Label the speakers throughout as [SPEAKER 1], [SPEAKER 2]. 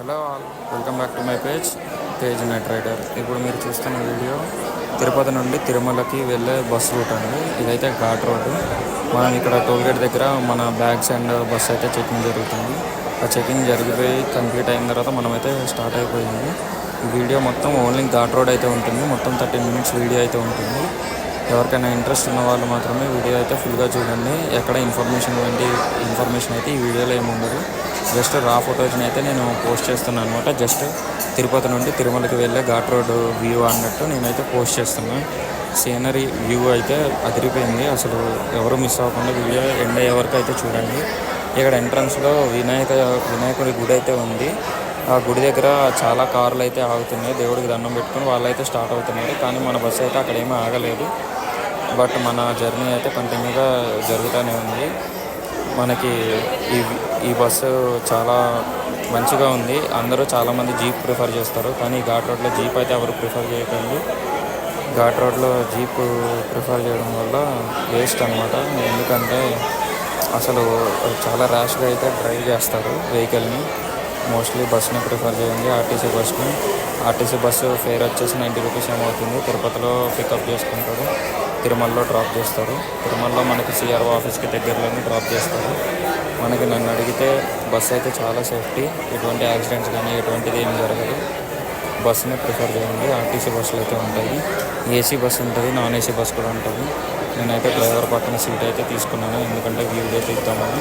[SPEAKER 1] Hello all welcome back to my page Tej net rider. ఇప్పుడు మీరు చూస్తున్న video Tirupati నుండి తిరుమలకి వెళ్ళే బస్ రూట్ అండి. ఇదైతే ఘాట్ రోడ్డు. మనం ఇక్కడ టోల్గేట్ దగ్గర మన బ్యాగ్స్ అండ్ బస్ అయితే చెకింగ్ జరుగుతుంది. ఆ చెకింగ్ జరిగిపోయి కంప్లీట్ అయిన తర్వాత మనమైతే స్టార్ట్ అయిపోయింది. వీడియో మొత్తం ఓన్లీ ఘాట్ రోడ్ అయితే ఉంటుంది. మొత్తం థర్టీన్ మినిట్స్ వీడియో అయితే ఉంటుంది. ఎవరికైనా ఇంట్రెస్ట్ ఉన్న వాళ్ళు మాత్రమే వీడియో అయితే ఫుల్గా చూడండి. ఎక్కడ ఇన్ఫర్మేషన్ వంటి ఇన్ఫర్మేషన్ అయితే ఈ వీడియోలో ఏముండదు ఉండదు. జస్ట్ రా ఫొటోస్ని అయితే నేను పోస్ట్ చేస్తున్నాను అనమాట జస్ట్ తిరుపతి నుండి తిరుమలకి వెళ్ళే ఘాట్ రోడ్ వ్యూ అన్నట్టు నేనైతే పోస్ట్ చేస్తున్నాను సీనరీ వ్యూ అయితే అదిరిపోయింది. అసలు ఎవరు మిస్ అవ్వకుండా వీడియో ఎండ్ అయ్యే వరకు అయితే చూడండి. ఇక్కడ ఎంట్రన్స్లో వినాయక వినాయకుడి గుడి అయితే ఉంది. ఆ గుడి దగ్గర చాలా కార్లు అయితే ఆగుతున్నాయి. దేవుడికి దండం పెట్టుకుని వాళ్ళైతే స్టార్ట్ అవుతున్నారు. కానీ మన బస్సు అయితే అక్కడ ఏమీ ఆగలేదు. బట్ మన జర్నీ అయితే కంటిన్యూగా జరుగుతూనే ఉంది. మనకి ఈ ఈ బస్సు చాలా మంచిగా ఉంది. అందరూ చాలామంది జీప్ ప్రిఫర్ చేస్తారు. కానీ ఘాట్ రోడ్లో జీప్ అయితే ఎవరు ప్రిఫర్ చేయకండి. ఘాట్ రోడ్లో జీప్ ప్రిఫర్ చేయడం వల్ల వేస్ట్ అనమాట ఎందుకంటే అసలు చాలా ర్యాష్గా అయితే డ్రైవ్ చేస్తారు వెహికల్ని. మోస్ట్లీ బస్ని ప్రిఫర్ చేయండి. ఆర్టీసీ బస్ని ఆర్టీసీ బస్సు ఫేర్ వచ్చేసి నైంటీ రూపీస్ ఏమవుతుంది తిరుపతిలో పికప్ చేసుకుంటారు. తిరుమలలో డ్రాప్ చేస్తారు. తిరుమలలో మనకి సిఆర్ఓ ఆఫీస్కి దగ్గరలోనే డ్రాప్ చేస్తారు. మనకి నన్ను అడిగితే బస్సు అయితే చాలా సేఫ్టీ ఎటువంటి యాక్సిడెంట్స్ కానీ ఎటువంటిది ఏం జరగదు. బస్సుని ప్రిఫర్ చేయండి. ఆర్టీసీ బస్సులు అయితే ఉంటాయి. ఏసీ బస్సు ఉంటుంది నాన్ ఏసీ బస్ కూడా ఉంటుంది. నేనైతే డ్రైవర్ పక్కన సీట్ అయితే తీసుకున్నాను. ఎందుకంటే వ్యూ అయితే ఇద్దామని.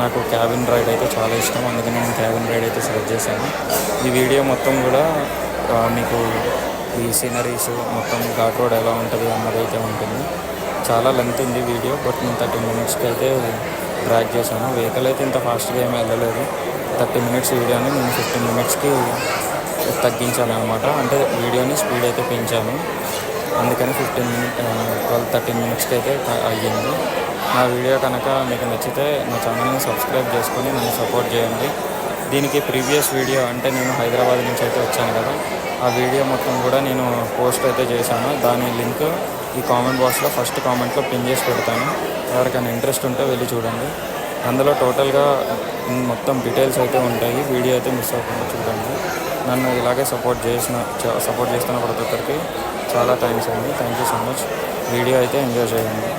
[SPEAKER 1] నాకు క్యాబిన్ రైడ్ అయితే చాలా ఇష్టం. అందుకని నేను క్యాబిన్ రైడ్ అయితే సెలెక్ట్ చేశాను. ఈ వీడియో మొత్తం కూడా మీకు ఈ సీనరీస్ మొత్తం ఘాట్ రోడ్ ఎలా ఉంటుంది అన్నది అయితే ఉంటుంది. చాలా లెంత్ ఉంది వీడియో బట్ నేను థర్టీ మినిట్స్కి అయితే డ్రాక్ చేశాను. వెహికల్ అయితే ఇంత ఫాస్ట్గా ఏమీ వెళ్ళలేదు. థర్టీ మినిట్స్ వీడియోని నేను ఫిఫ్టీన్ మినిట్స్కి తగ్గించాను అనమాట అంటే వీడియోని స్పీడ్ అయితే పెంచాను. అందుకని ఫిఫ్టీన్ మినిట్ ట్వెల్వ్ థర్టీన్ మినిట్స్కి అయితే అయ్యింది. నా వీడియో కనుక మీకు నచ్చితే నా ఛానల్ని సబ్స్క్రైబ్ చేసుకొని నన్ను సపోర్ట్ చేయండి. దీనికి ప్రీవియస్ వీడియో అంటే నేను హైదరాబాద్ నుంచి అయితే వచ్చాను కదా. ఆ వీడియో మొత్తం కూడా నేను పోస్ట్ అయితే చేశాను. దాని లింక్ ఈ కామెంట్ బాక్స్లో ఫస్ట్ కామెంట్లో పిన్ చేసి పెడతాను. ఎవరికైనా ఇంట్రెస్ట్ ఉంటే వెళ్ళి చూడండి. అందులో టోటల్గా మొత్తం డీటెయిల్స్ అయితే ఉంటాయి. వీడియో అయితే మిస్ అవ్వకుండా చూడండి. నన్ను ఇలాగే సపోర్ట్ చేసిన సపోర్ట్ చేస్తున్న ప్రతి ఒక్కరికి చాలా థ్యాంక్స్ అండి. Thank you so much. Video అయితే ఎంజాయ్ చేయండి.